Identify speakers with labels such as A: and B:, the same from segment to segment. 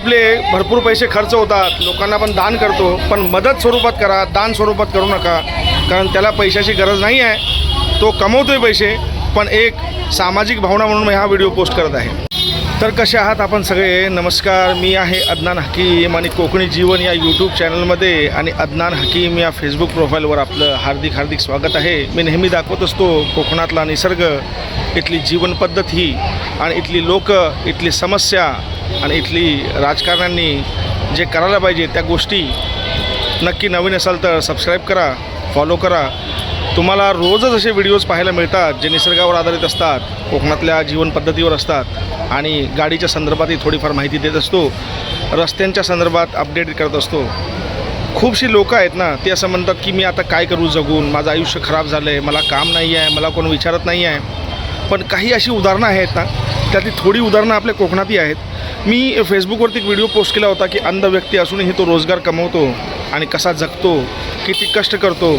A: आपले भरपूर पैसे खर्च होतात लोकांना पण दान करतो पण मदत स्वरूपात करा दान स्वरूपात करू नका कारण त्याला पैशाची गरज नाही आहे. तो कमवतोय पैसे पण एक सामाजिक भावना म्हणून मी हा व्हिडिओ पोस्ट करत आहे. तर कसे आहात आपण सगळे? नमस्कार मी आहे अदनान हकीम आणि कोकणी जीवन या यूट्यूब चॅनलमध्ये आणि अदनान हकीम या फेसबुक प्रोफाईलवर आपलं हार्दिक हार्दिक स्वागत आहे. मी नेहमी दाखवत असतो कोकणातला निसर्ग इथली जीवनपद्धती आणि इथली लोक इथली समस्या आणि इथली राजकारण्यांनी जे करायला पाहिजे त्या गोष्टी नक्की नवीन असाल तर सबस्क्राईब करा फॉलो करा. तुम्हाला रोजच असे व्हिडिओज पाहायला मिळतात जे निसर्गावर आधारित असतात कोकणातल्या जीवनपद्धतीवर असतात आणि गाडीच्या संदर्भातही थोडीफार माहिती देत असतो रस्त्यांच्या संदर्भात अपडेट करत असतो. खूपशी लोकं आहेत ना ते असं म्हणतात की मी आता काय करू जगून? माझं आयुष्य खराब झालं आहे मला काम नाही आहे मला कोण विचारत नाही आहे. पण काही अशी उदाहरणं आहेत ना त्यातली थोडी उदाहरणं आपल्या कोकणातही आहेत. मी फेसबुकवरती एक व्हिडिओ पोस्ट केला होता की अंध व्यक्ती असूनही तो रोजगार कमवतो आणि कसा जगतो किती कष्ट करतो.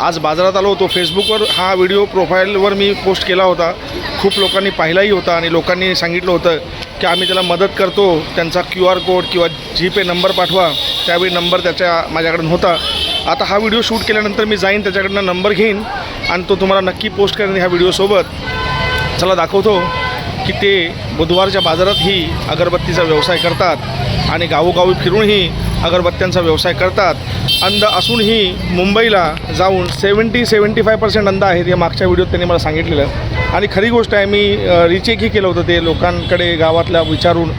A: आज बाजारात आलो होतो. फेसबुकवर हा व्हिडिओ प्रोफाईलवर मी पोस्ट केला होता. खूप लोकांनी पाहिलाही होता आणि लोकांनी सांगितलं होतं की आम्ही त्याला मदत करतो. त्यांचा क्यू आर कोड किंवा जी पे नंबर पाठवा. त्यावेळी नंबर त्याच्या माझ्याकडून होता आता हा व्हिडिओ शूट केल्यानंतर मी जाईन त्याच्याकडनं नंबर घेईन आणि तो तुम्हाला नक्की पोस्ट करेन ह्या व्हिडिओसोबत चला दाखवतो. की ते बुधवारच्या बाजारातही अगरबत्तीचा व्यवसाय करतात आणि गावोगावी फिरूनही अगरबत्त्यांचा व्यवसाय करतात. अंध असूनही मुंबईला जाऊन सेवन्टी सेवन्टी फाय पर्सेंट अंध आहेत या मागच्या व्हिडिओत त्यांनी मला सांगितलेलं. आणि खरी गोष्ट आहे मी रिचेकही केलं होतं ते लोकांकडे गावातल्या विचारून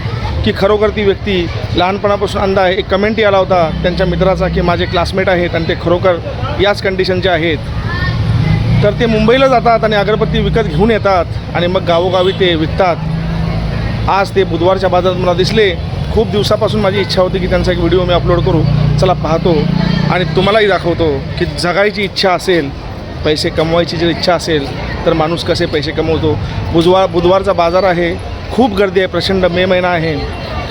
A: की खरोखर ती व्यक्ती लहानपणापासून अंध आहे. एक कमेंटही आला होता त्यांच्या मित्राचा की माझे क्लासमेट आहेत आणि ते खरोखर याच कंडिशनचे आहेत. तर ते मुंबईला जातात आणि अगरबत्ती विकत घेऊन येतात आणि मग गावोगावी ते विकतात. आज ते बुधवारच्या बाजारात मला दिसले. खूप दिवसापासून माझी इच्छा होती की त्यांचा एक व्हिडिओ मी अपलोड करू. चला पाहतो. आणि तुम्हालाही दाखवतो की जगायची इच्छा असेल पैसे कमवायची जर इच्छा असेल तर माणूस कसे पैसे कमवतो? बुधवार बुधवारचा बाजार आहे. खूप गर्दी आहे. प्रचंड मे महिना आहे.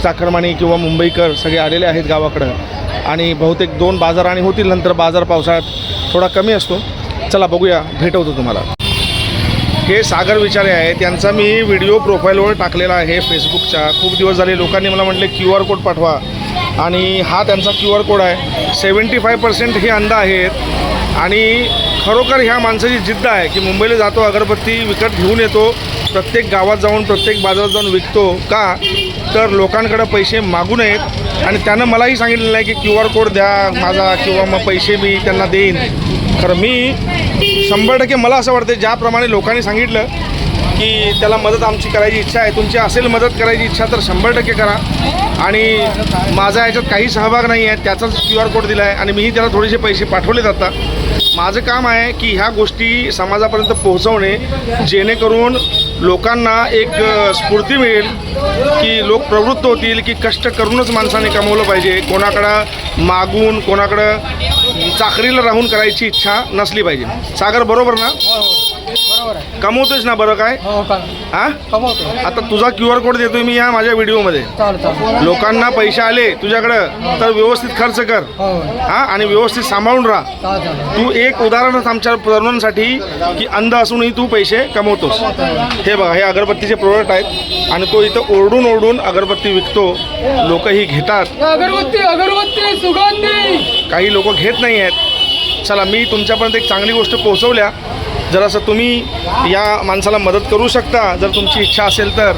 A: चाकरमानी किंवा मुंबईकर सगळे आलेले आहेत गावाकडं. आणि बहुतेक दोन बाजार आणि होतील नंतर बाजार पावसाळ्यात थोडा कमी असतो. चला बघूया. भेटवतो तुम्हाला. हे सागर विचारे आहे त्यांचा मी व्हिडिओ प्रोफाईलवर टाकलेला आहे फेसबुकच्या. खूप दिवस झाले. लोकांनी मला म्हटले क्यू आर कोड पाठवा. आणि हा त्यांचा क्यू आर कोड आहे. सेवन्टी फाय पर्सेंट हे अंध आहेत. आणि खरोखर ह्या माणसाची जिद्द आहे की मुंबईला जातो अगरबत्ती विकत घेऊन येतो प्रत्येक गावात जाऊन प्रत्येक बाजारात जाऊन विकतो का? तर लोकांकडे पैसे मागू नयेत. आणि त्यानं मलाही सांगितलेलं आहे की क्यू आर कोड द्या माझा किंवा मग पैसे मी त्यांना देईन. खरं मी शंभर टक्के मला असं वाटतं ज्याप्रमाणे लोकांनी सांगितलं की त्याला मदत आमची करायची इच्छा आहे तुमची असेल मदत करायची इच्छा तर शंभर टक्के करा. आणि माझा याच्यात काही सहभाग नाही आहे त्याचाच क्यू आर कोड दिला आहे आणि मीही त्याला थोडेसे पैसे पाठवलेत आता. माझं काम आहे की ह्या गोष्टी समाजापर्यंत पोहोचवणे जेणेकरून लोकांना एक स्फूर्ती मिळेल की लोक प्रवृत्त होतील की कष्ट करूनच माणसाने कमवलं पाहिजे. कोणाकडं मागून कोणाकडं चाकरीला राहून करायची इच्छा नसली पाहिजे. सागर बरोबर ना? हो, हो.
B: बरोबर आहे.
A: कमवतोयस ना बरं काय?
B: हो का?
A: हा?
B: कमवतो
A: आता तुझा क्यू आर कोड देतोय मी या माझ्या व्हिडिओमध्ये.
B: चालेल
A: लोकांना पैसे आले तुझ्याकडं तर व्यवस्थित खर्च कर.
B: हो.
A: हा? आणि व्यवस्थित सांभाळून राहा. तू एक उदाहरणच आमच्या तरुणांसाठी की अंध असूनही तू पैसे कमवतोस. हे बघा हे अगरबत्तीचे प्रोडक्ट आहेत आणि तो इथं ओरडून ओरडून अगरबत्ती विकतो. लोकही घेतात.
B: अगरबत्ती अगरबत्ती सुगंधी!
A: काही लोक घेत नाही आहेत चला मी तुमच्यापर्यंत एक चांगली गोष्ट पोहोचवल्या. जरासं तुम्ही या माणसाला मदत करू शकता जर तुमची इच्छा असेल तर.